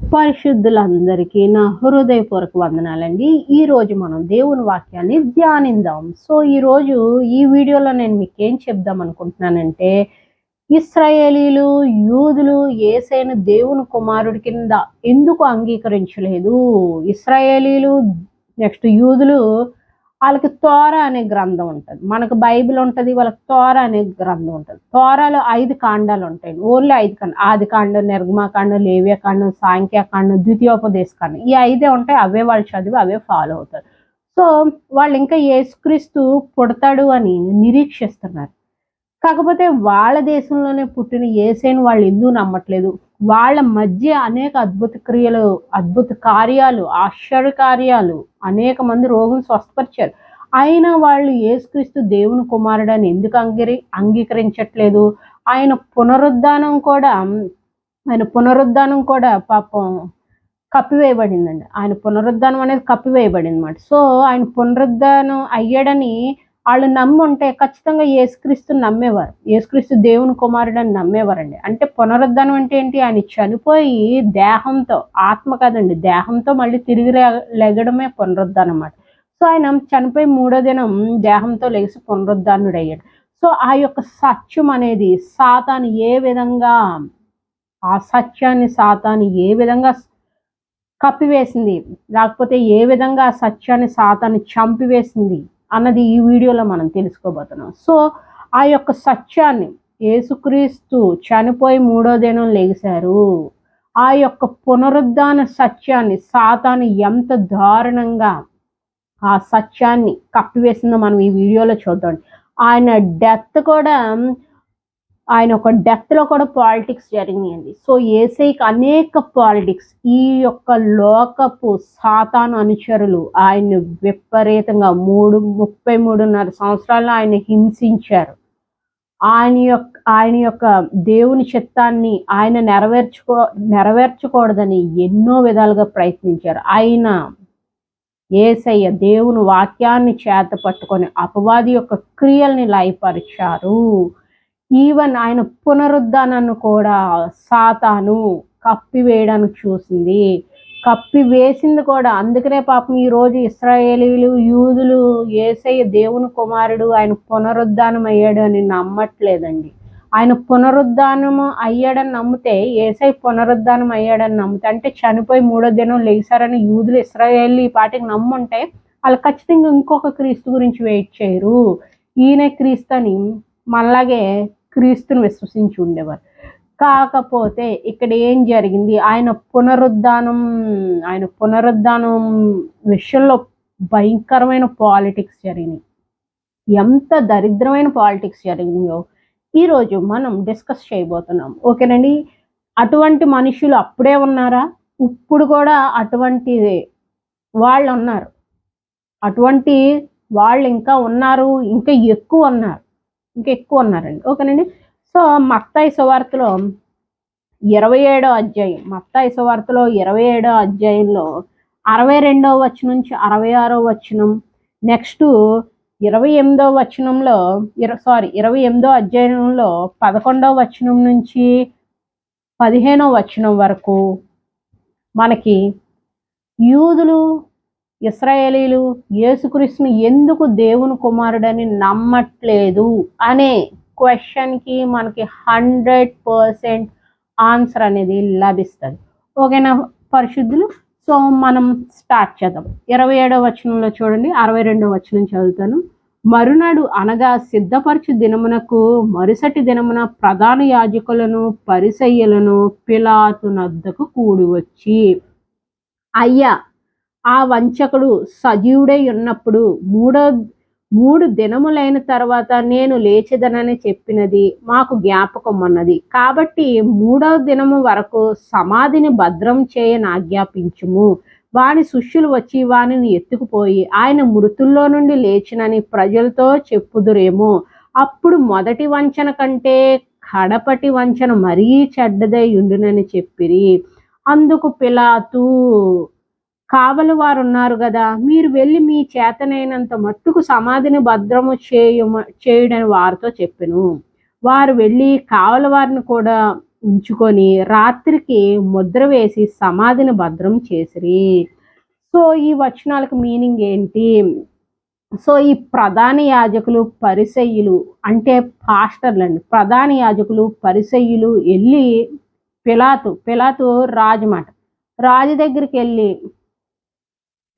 పరిశుద్ధులందరికీ నా హృదయపూర్వక వందనాలండి. ఈ రోజు మనం దేవుని వాక్యాన్ని ధ్యానిందాం సో ఈ రోజు ఈ వీడియోలో నేను మీకు ఏం చెప్దాం అనుకుంటున్నానంటే ఇస్రాయేలీలు యూదులు ఏసైన దేవుని కుమారుడి కింద ఎందుకు అంగీకరించలేదు? ఇస్రాయేలీలు నెక్స్ట్ యూదులు వాళ్ళకి తోర అనే గ్రంథం ఉంటుంది. మనకు బైబిల్ ఉంటుంది వాళ్ళకి తోర అనే గ్రంథం ఉంటుంది. తోరలో ఐదు కాండాలు ఉంటాయి. ఓన్లీ ఐదు కాండం ఆది కాండం నిర్గమాకాండం లేవ్యకాండం సాంఖ్యాకాండం ద్వితీయోపదేశ కాండం ఈ ఐదే ఉంటాయి. అవే వాళ్ళు చదివి అవే ఫాలో అవుతారు. సో వాళ్ళు ఇంకా యేసుక్రీస్తు పుడతాడు అని నిరీక్షిస్తున్నారు. కాకపోతే వాళ్ళ దేశంలోనే పుట్టిన ఏసైని వాళ్ళు ఎందుకు నమ్మట్లేదు? వాళ్ళ మధ్య అనేక అద్భుత క్రియలు అద్భుత కార్యాలు ఆశ్చర్య కార్యాలు అనేక మంది రోగులు స్వస్థపరిచారు. అయినా వాళ్ళు ఏసుక్రీస్తు దేవుని కుమారుడు అని ఎందుకు అంగీ అంగీకరించట్లేదు? ఆయన పునరుద్ధానం కూడా ఆయన పునరుద్ధానం కూడా పాపం కప్పివేయబడిందండి. ఆయన పునరుద్ధానం అనేది కప్పివేయబడింది అనమాట సో ఆయన పునరుద్ధానం అయ్యాడని వాళ్ళు నమ్ముంటే ఖచ్చితంగా ఏసుక్రీస్తు నమ్మేవారు. ఏసుక్రీస్తు దేవుని కుమారుడు అని నమ్మేవారండి. అంటే పునరుద్ధానం అంటే ఏంటి? ఆయన చనిపోయి దేహంతో ఆత్మ కాదండి. దేహంతో మళ్ళీ తిరిగి లెగడమే పునరుద్ధానం అన్నమాట సో ఆయన చనిపోయి మూడో దినం దేహంతో లేచి పునరుద్ధానుడు అయ్యాడు సో ఆ యొక్క సత్యం అనేది సాతాను ఏ విధంగా ఆ సత్యాన్ని సాతాను ఏ విధంగా కప్పివేసింది? లేకపోతే ఏ విధంగా ఆ సత్యాన్ని సాతాన్ని చంపివేసింది? అన్నది ఈ వీడియోలో మనం తెలుసుకోబోతున్నాం. సో ఆ యొక్క సత్యాన్ని యేసుక్రీస్తు చనిపోయి మూడో దినం లేచారు. ఆ యొక్క పునరుద్ధాన సత్యాన్ని సాతాను ఎంత దారుణంగా ఆ సత్యాన్ని కప్పివేసిందో మనం ఈ వీడియోలో చూద్దాం. ఆయన డెత్ కూడా ఆయన ఒక డెత్లో కూడా పాలిటిక్స్ జరిగినాయండి. సో ఏసైకి అనేక పాలిటిక్స్ ఈ యొక్క లోకపు సాతాను అనుచరులు ఆయన్ని విపరీతంగా మూడు ముప్పై మూడున్నర సంవత్సరాలు ఆయన హింసించారు. ఆయన యొక్క ఆయన యొక్క దేవుని చిత్తాన్ని ఆయన నెరవేర్చుకో నెరవేర్చకూడదని ఎన్నో విధాలుగా ప్రయత్నించారు. ఆయన ఏసయ్య దేవుని వాక్యాన్ని చేత పట్టుకొని అపవాది యొక్క క్రియల్ని లయపరిచారు. ఈవెన్ ఆయన పునరుద్ధానాన్ని కూడా సాతాను కప్పివేయడానికి చూసింది. కప్పి వేసింది కూడా. అందుకనే పాపం ఈరోజు ఇస్రాయేలీలు యూదులు ఏసయ్య దేవుని కుమారుడు ఆయన పునరుద్ధానం అయ్యాడు అని నమ్మట్లేదండి. ఆయన పునరుద్ధానం అయ్యాడని నమ్మితే ఏసై పునరుద్ధానం అయ్యాడని నమ్మితే అంటే చనిపోయి మూడో దినం లేచారని యూదులు ఇస్రాయేల్ ఈ పాటికి నమ్ముంటే వాళ్ళు ఖచ్చితంగా ఇంకొక క్రీస్తు గురించి వెయిట్ చేయరు. ఈయన క్రీస్తు అని మళ్ళాగే క్రీస్తుని విశ్వసించి ఉండేవారు. కాకపోతే ఇక్కడ ఏం జరిగింది? ఆయన పునరుద్ధానం ఆయన పునరుద్ధానం విషయంలో భయంకరమైన పాలిటిక్స్ జరిగినాయి. ఎంత దరిద్రమైన పాలిటిక్స్ జరిగినాయో ఈరోజు మనం డిస్కస్ చేయబోతున్నాం. ఓకేనండి? అటువంటి మనుషులు అప్పుడే ఉన్నారా? ఇప్పుడు కూడా అటువంటి వాళ్ళు ఉన్నారు అటువంటి వాళ్ళు ఇంకా ఉన్నారు ఇంకా ఎక్కువ ఉన్నారు. ఇంకా ఎక్కువ ఉన్నారండి ఓకేనండి. సో మత్తాయి సువార్తలో ఇరవై ఏడో అధ్యాయం మత్తాయి సువార్తలో ఇరవై ఏడో అధ్యాయంలో అరవై రెండవ వచనం నుంచి అరవై ఆరో వచనం నెక్స్ట్ ఇరవై ఎనిమిదో వచనంలో ఇర సారీ ఇరవై ఎనిమిదో అధ్యాయంలో పదకొండవ వచనం నుంచి పదిహేనో వచనం వరకు మనకి యూదులు ఇస్రాయేలీలు యేసుక్రీస్తుని ఎందుకు దేవుని కుమారుడని నమ్మట్లేదు అనే క్వశ్చన్కి మనకి హండ్రెడ్ పర్సెంట్ ఆన్సర్ అనేది లభిస్తుంది. ఓకేనా పరిశుద్ధులు? సో మనం స్టార్ట్ చేద్దాం. ఇరవై ఏడవ వచనంలో చూడండి అరవై రెండవ వచనం చదువుతాను. మరునాడు అనగా సిద్ధపరచు దినమునకు మరుసటి దినమున ప్రధాన యాజకులను పరిసయ్యలను పిలాతునద్దకు కూడివచ్చి కూడి వచ్చి అయ్యా ఆ వంచకుడు సజీవుడై ఉన్నప్పుడు మూడో మూడు దినములైన తర్వాత నేను లేచిదనని చెప్పినది మాకు జ్ఞాపకం అన్నది కాబట్టి మూడవ దినము వరకు సమాధిని భద్రం చేయని ఆజ్ఞాపించుము. వాని శిష్యులు వచ్చి వానిని ఎత్తుకుపోయి ఆయన మృతుల్లో నుండి లేచినని ప్రజలతో చెప్పుదురేమో. అప్పుడు మొదటి వంచన కంటే కడపటి వంచన మరీ చెడ్డదై ఉండునని చెప్పిరి. అందుకు పిలాతు కావలి వారు ఉన్నారు కదా మీరు వెళ్ళి మీ చేతనైనంత మట్టుకు సమాధిని భద్రము చేయమ చేయడని వారితో చెప్పెను. వారు వెళ్ళి కావలి వారిని కూడా ఉంచుకొని రాత్రికి ముద్ర వేసి సమాధిని భద్రం చేసిరి. సో ఈ వచనాలకు మీనింగ్ ఏంటి? సో ఈ ప్రధాన యాజకులు పరిసయ్యులు అంటే పాస్టర్లు అండి ప్రధాన యాజకులు పరిసయ్యులు వెళ్ళి పిలాతు పిలాతు రాజు మాట రాజు దగ్గరికి వెళ్ళి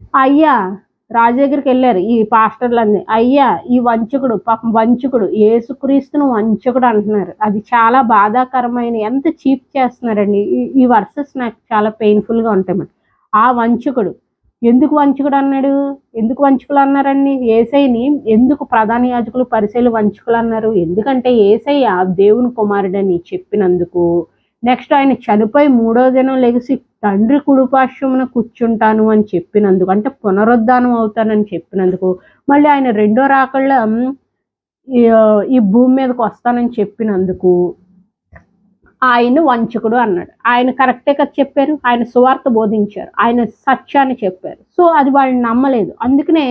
అయ్యా రాజు దగ్గరికి వెళ్ళారు ఈ పాస్టర్లన్నీ. అయ్యా ఈ వంచకుడు పాపం వంచకుడు ఏసుక్రీస్తును వంచకుడు అంటున్నారు. అది చాలా బాధాకరమైన ఎంత చీప్ చేస్తున్నారండి. ఈ- ఈ వర్సెస్ నాకు చాలా పెయిన్ఫుల్గా ఉంటాయి ఆ వంచకుడు. ఎందుకు వంచకుడు అన్నాడు? ఎందుకు వంచకులు అన్నారండి? ఏసైని ఎందుకు ప్రధాన యాజకులు పరిశైలు వంచకులు అన్నారు? ఎందుకంటే ఏసయ్య దేవుని కుమారుడని చెప్పినందుకు నెక్స్ట్ ఆయన చనిపోయి మూడో దినం లెగిసి తండ్రి కుడిపార్శ్వమున కూర్చుంటాను అని చెప్పినందుకు అంటే పునరుద్ధానం అవుతానని చెప్పినందుకు మళ్ళీ ఆయన రెండో రాకళ్ళ ఈ ఈ భూమి మీదకి వస్తానని చెప్పినందుకు ఆయన వంచకుడు అన్నాడు. ఆయన కరెక్టే కదా చెప్పారు? ఆయన సువార్త బోధించారు. ఆయన సత్యాన్ని చెప్పారు. సో అది వాళ్ళు నమ్మలేదు. అందుకనే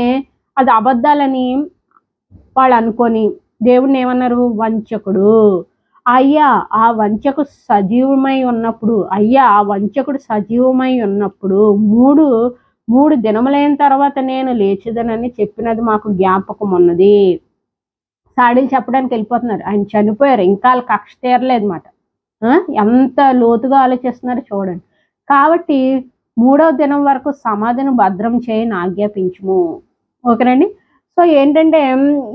అది అబద్ధాలని వాళ్ళు అనుకొని దేవుడిని ఏమన్నారు? వంచకుడు. అయ్యా ఆ వంచకు సజీవమై ఉన్నప్పుడు అయ్యా ఆ వంచకుడు సజీవమై ఉన్నప్పుడు మూడు మూడు దినములైన తర్వాత నేను లేచిదనని చెప్పినది మాకు జ్ఞాపకం ఉన్నది. సాడీలు చెప్పడానికి వెళ్ళిపోతున్నారు. ఆయన చనిపోయారు. ఇంకా వాళ్ళ కక్ష తీరలేదు మాట. ఎంత లోతుగా ఆలోచిస్తున్నారు చూడండి. కాబట్టి మూడవ దినం వరకు సమాధిని భద్రం చేయని ఆజ్ఞాపించము. ఓకేనండి? సో ఏంటంటే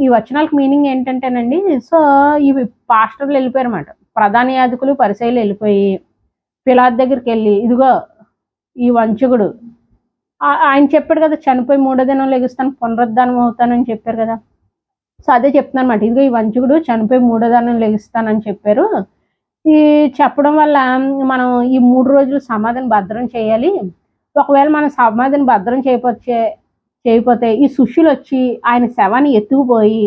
ఈ వచనాలకు మీనింగ్ ఏంటంటేనండి సో ఇవి పాస్టర్లు వెళ్ళిపోయారు అనమాట ప్రధాన యాజకులు పరిశైలు వెళ్ళిపోయి పిలాద్ దగ్గరికి వెళ్ళి ఇదిగో ఈ వంచకుడు ఆయన చెప్పాడు కదా చనిపోయి మూడో దినం లెగుస్తాను పునరుద్ధానం అవుతానని చెప్పారు కదా. సో అదే చెప్తున్నాను అనమాట ఇదిగో ఈ వంచకుడు చనిపోయి మూడో దినం లెగుస్తానని చెప్పారు. ఈ చెప్పడం వల్ల మనం ఈ మూడు రోజులు సమాధిని భద్రం చేయాలి. ఒకవేళ మనం సమాధిని భద్రం చేయకపోతే చేయకపోతే ఈ శిష్యులు వచ్చి ఆయన శవాన్ని ఎత్తుకుపోయి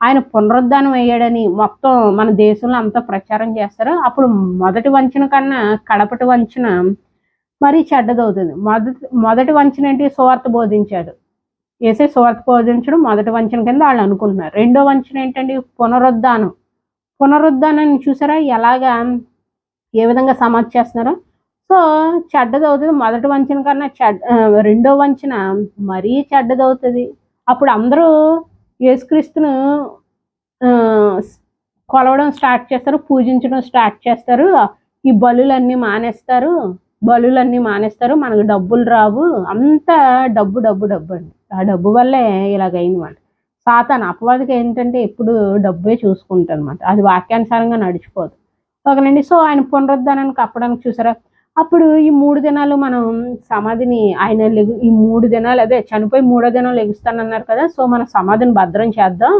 ఆయన పునరుద్ధానం అయ్యాడని మొత్తం మన దేశంలో అంతా ప్రచారం చేస్తారు. అప్పుడు మొదటి వంచన కన్నా కడపటి వంచన మరీ చెడ్డదవుతుంది. మొదటి మొదటి వంచన ఏంటి? సువార్త బోధించాడు. వేసే సువార్త బోధించడం మొదటి వంచన కింద వాళ్ళు అనుకుంటున్నారు. రెండో వంచన ఏంటండి? పునరుద్ధానం. పునరుద్ధానాన్ని చూసారా? ఎలాగా ఏ విధంగా సమాధి చేస్తున్నారో? సో చెడ్డదవుతుంది. మొదటి వంచన కన్నా చెడ్ రెండో వంచన మరీ చెడ్డదవుతుంది. అప్పుడు అందరూ యేసుక్రీస్తును ఆ, కొలవడం స్టార్ట్ చేస్తారు పూజించడం స్టార్ట్ చేస్తారు. ఈ బలులన్నీ మానేస్తారు. బలులన్నీ మానేస్తారు. మనకు డబ్బులు రావు. అంతా డబ్బు డబ్బు డబ్బు అండి. ఆ డబ్బు వల్లే ఇలాగైంది మాట సాతాన్ అపవాదికి ఏంటంటే ఎప్పుడు డబ్బే చూసుకుంటానమాట అది వాక్యానుసారంగా నడిచిపోదు ఒకనండి సో ఆయన పునరుద్ధానానికి అప్పడానికి చూసారా? అప్పుడు ఈ మూడు దినాలు మనం సమాధిని ఆయన లెగు ఈ మూడు దినాలు అదే చనిపోయి మూడో దినం లెగుస్తానన్నారు కదా సో మన సమాధిని భద్రం చేద్దాం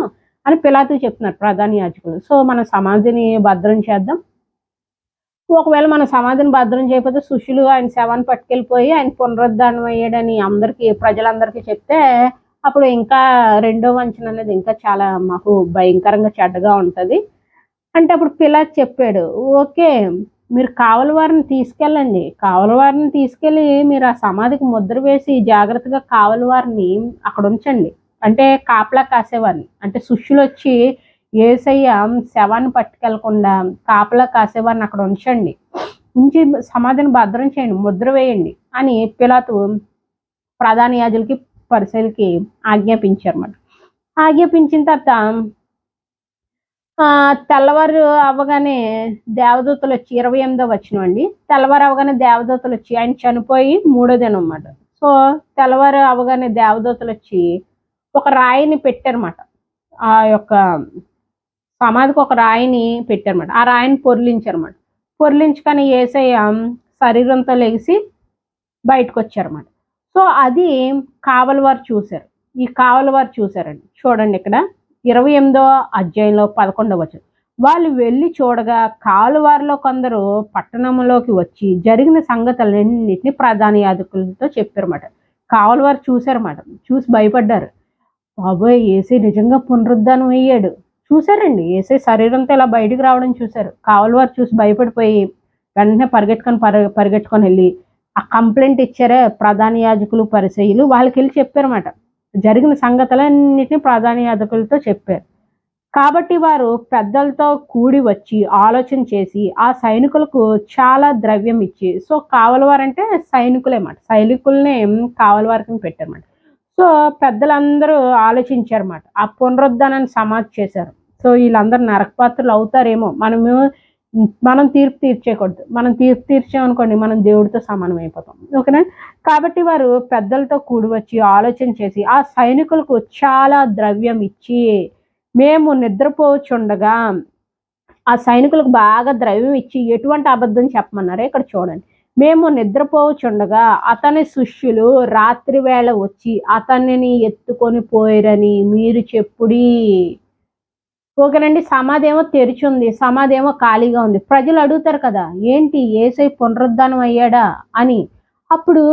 అని పిలాతు చెప్తున్నారు ప్రధాన యాజకులు. సో మన సమాధిని భద్రం చేద్దాం. ఒకవేళ మన సమాధిని భద్రం చేయకపోతే సుశులు ఆయన శవాన్ని పట్టుకెళ్ళిపోయి ఆయన పునరుద్ధానం అయ్యాడని అందరికీ ప్రజలందరికీ చెప్తే అప్పుడు ఇంకా రెండో వంచన అనేది ఇంకా చాలా మాకు భయంకరంగా చెడ్డగా ఉంటుంది. అంటే అప్పుడు పిలాత్ చెప్పాడు ఓకే మీరు కావలి వారిని తీసుకెళ్ళండి. కావలి వారిని తీసుకెళ్ళి మీరు ఆ సమాధికి ముద్ర వేసి జాగ్రత్తగా కావలి వారిని అక్కడ ఉంచండి. అంటే కాపలా కాసేవారిని. అంటే శిష్యులు వచ్చి ఏసయ్య శవాన్ని పట్టుకెళ్ళకుండా కాపలా కాసేవారిని అక్కడ ఉంచండి. ఉంచి సమాధిని భద్రం చేయండి. ముద్ర వేయండి అని పిలాతు ప్రధాన యాజులకి పరిశీలికి ఆజ్ఞాపించారు అన్నమాట ఆజ్ఞాపించిన తర్వాత తెల్లవారు అవ్వగానే దేవదూతలు వచ్చి ఇరవై ఎనిమిదో వచ్చిన అండి. తెల్లవారు అవ్వగానే దేవదూతలు వచ్చి ఆయన చనిపోయి మూడో దినం అన్నమాట. సో తెల్లవారు అవ్వగానే దేవదూతలు వచ్చి ఒక రాయిని పెట్టారన్నమాట. ఆ యొక్క సమాధికి ఒక రాయిని పెట్టారన్నమాట. ఆ రాయిని పొర్లించారన్నమాట. పొర్లించుకొని ఏసయ్య శరీరంతో లెగిసి బయటకు వచ్చారన్నమాట. సో అది కావలి వారు చూశారు. ఈ కావలి వారు చూశారండి. చూడండి ఇక్కడ. ఇరవై ఎనిమిదో అధ్యాయంలో పదకొండవ వచనం. వాళ్ళు వెళ్ళి చూడగా కాలువారిలో కొందరు పట్టణంలోకి వచ్చి జరిగిన సంగతులన్నింటినీ ప్రధాన యాజకులతో చెప్పారన్నమాట. కాలువారు చూశారన్నమాట. చూసి భయపడ్డారు. బాబోయ్ ఏసీ నిజంగా పునరుద్ధానం అయ్యాడు. చూశారండి. ఏసీ శరీరంతో ఇలా బయటికి రావడం చూశారు. కావలవారు చూసి భయపడిపోయి వెంటనే పరిగెట్టుకొని పరి పరిగెట్టుకొని వెళ్ళి ఆ కంప్లైంట్ ఇచ్చారే? ప్రధాన యాజకులు పరిచయులు వాళ్ళకి వెళ్ళి చెప్పారన్నమాట. జరిగిన సంగతులన్నిటిని ప్రధానియాతకులతో చెప్పారు. కాబట్టి వారు పెద్దలతో కూడి వచ్చి ఆలోచన చేసి ఆ సైనికులకు చాలా ద్రవ్యం ఇచ్చి సో కావలవారంటే సైనికులేమాట సైనికుల్ని కావలవారికి పెట్టారన్నమాట. సో పెద్దలందరూ ఆలోచించారన్నమాట. ఆ పునరుద్ధానాన్ని సమాధి చేశారు. సో వీళ్ళందరూ నరకపాత్రులు అవుతారేమో. మనము మనం తీర్పు తీర్చేయకూడదు మనం తీర్పు తీర్చామనుకోండి మనం దేవుడితో సమానం అయిపోతాం. ఓకేనా? కాబట్టి వారు పెద్దలతో కూడి వచ్చి ఆలోచన చేసి ఆ సైనికులకు చాలా ద్రవ్యం ఇచ్చి మేము నిద్రపోచుండగా ఆ సైనికులకు బాగా ద్రవ్యం ఇచ్చి ఎటువంటి అబద్ధం చెప్పమన్నారో ఇక్కడ చూడండి. మేము నిద్రపోచుండగా అతని శిష్యులు రాత్రి వేళ వచ్చి అతనిని ఎత్తుకొని పోయిరని మీరు చెప్పుడి. ఓకేనండి సమాధి ఏమో తెరిచి ఉంది సమాధి ఏమో ఖాళీగా ఉంది. ప్రజలు అడుగుతారు కదా ఏంటి ఏసై పునరుద్ధానం అయ్యాడా? అని. అప్పుడు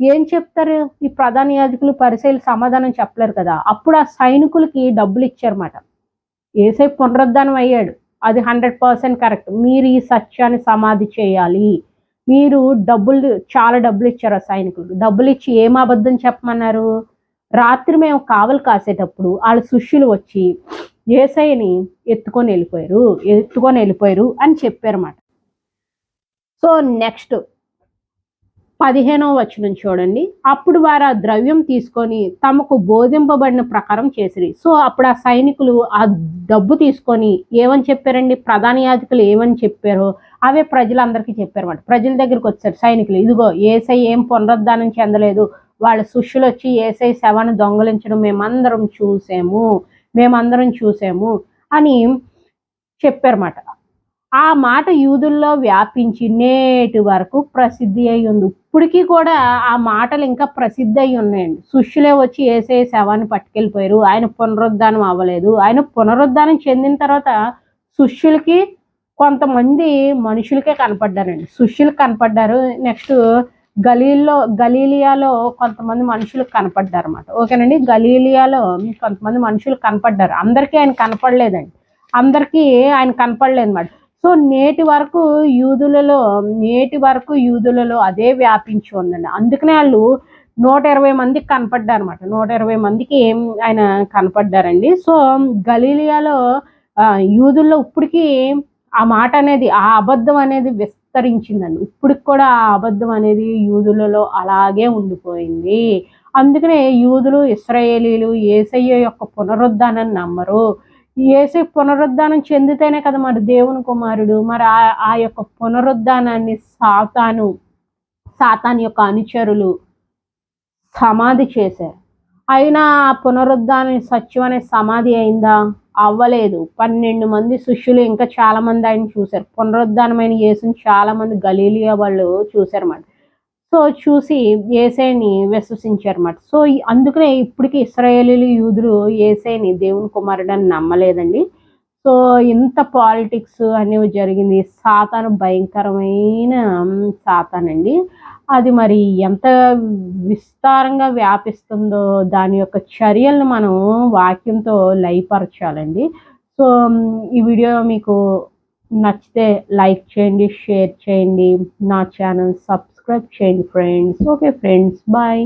ఏం చెప్తారు? ఈ ప్రధాన యాజకులు పరిశీలి సమాధానం చెప్పలేరు కదా. అప్పుడు ఆ సైనికులకి డబ్బులు ఇచ్చారన్నమాట. ఏసై పునరుద్ధానం అయ్యాడు. అది హండ్రెడ్ పర్సెంట్ కరెక్ట్. మీరు ఈ సత్యాన్ని సమాధి చేయాలి. మీరు డబ్బులు చాలా డబ్బులు ఇచ్చారు ఆ సైనికులు డబ్బులు ఇచ్చి ఏం అబద్ధం చెప్పమన్నారు? రాత్రి మేము కావలు కాసేటప్పుడు వాళ్ళ శిష్యులు వచ్చి ఏసైని ఎత్తుకొని వెళ్ళిపోయారు ఎత్తుకొని వెళ్ళిపోయారు అని చెప్పారన్నమాట. సో నెక్స్ట్ పదిహేనవ వచనం చూడండి. అప్పుడు వారు ఆ ద్రవ్యం తీసుకొని తమకు బోధింపబడిన ప్రకారం చేసిరి. సో అప్పుడు ఆ సైనికులు ఆ డబ్బు తీసుకొని ఏమని చెప్పారండి? ప్రధాన యాజకులు ఏమని చెప్పారో అవే ప్రజలందరికీ చెప్పారన్నమాట. ప్రజల దగ్గరికి వచ్చారు సైనికులు. ఇదిగో ఏసై ఏం పునరుద్ధానం చెందలేదు. వాళ్ళ శిష్యులు వచ్చి ఏసై శవాన్ని దొంగలించడం మేమందరం చూసాము. మేమందరం చూసాము అని చెప్పారన్నమాట. ఆ మాట యూదుల్లో వ్యాపించి నేటి వరకు ప్రసిద్ధి అయి ఉంది. ఇప్పటికీ కూడా ఆ మాటలు ఇంకా ప్రసిద్ధి అయి ఉన్నాయండి. శిష్యులే వచ్చి వేసే శవాన్ని పట్టుకెళ్ళిపోయారు. ఆయన పునరుద్ధానం అవ్వలేదు. ఆయన పునరుద్ధానం చెందిన తర్వాత శిష్యులకి కొంతమంది మనుషులకే కనపడ్డారండి. శిష్యులకు కనపడ్డారు. నెక్స్ట్ గలీల్లో గలీలియాలో కొంతమంది మనుషులు కనపడ్డారు అనమాట ఓకేనండి? గలీలియాలో కొంతమంది మనుషులు కనపడ్డారు. అందరికీ ఆయన కనపడలేదండి. అందరికీ ఆయన కనపడలేదు అనమాట సో నేటి వరకు యూదులలో నేటి వరకు యూదులలో అదే వ్యాపించి ఉందండి. అందుకనే వాళ్ళు నూట ఇరవై మందికి కనపడ్డారు అనమాట నూట ఇరవై మందికి ఆయన కనపడ్డారండి. సో గలీలియాలో యూదుల్లో ఇప్పటికీ ఆ మాట అనేది ఆ అబద్ధం అనేది విస్త విస్తరించిందండి. ఇప్పటికి కూడా ఆ అబద్ధం అనేది యూదులలో అలాగే ఉండిపోయింది. అందుకనే యూదులు ఇస్రాయేలీలు ఏసయ్య యొక్క పునరుద్ధానాన్ని నమ్మరు. ఏసై పునరుద్ధానం చెందితేనే కదా మరి దేవుని కుమారుడు. మరి ఆ యొక్క పునరుద్ధానాన్ని సాతాను సాతాన్ యొక్క అనుచరులు సమాధి చేశారు. అయినా ఆ పునరుద్ధానం సత్యం అనే సమాధి అయిందా? అవ్వలేదు. పన్నెండు మంది శిష్యులు ఇంకా చాలా మంది ఆయన చూశారు. పునరుద్ధానమైన యేసుని చాలా మంది గలీలియా వాళ్ళు చూశారన్నమాట. సో చూసి ఏసైని విశ్వసించారన్నమాట. సో అందుకనే ఇప్పటికీ ఇస్రాయేలీలు యూదులు ఏసైని దేవుని కుమారుడు అని నమ్మలేదండి. సో ఇంత పాలిటిక్స్ అనేవి జరిగింది. సాతాను భయంకరమైన సాతానండి. అది మరి ఎంత విస్తారంగా వ్యాపిస్తుందో దాని యొక్క చర్యలను మనం వాక్యంతో లయపరచాలండి. సో ఈ వీడియో మీకు నచ్చితే లైక్ చేయండి షేర్ చేయండి నా ఛానల్ సబ్స్క్రైబ్ చేయండి ఫ్రెండ్స్. Okay friends bye.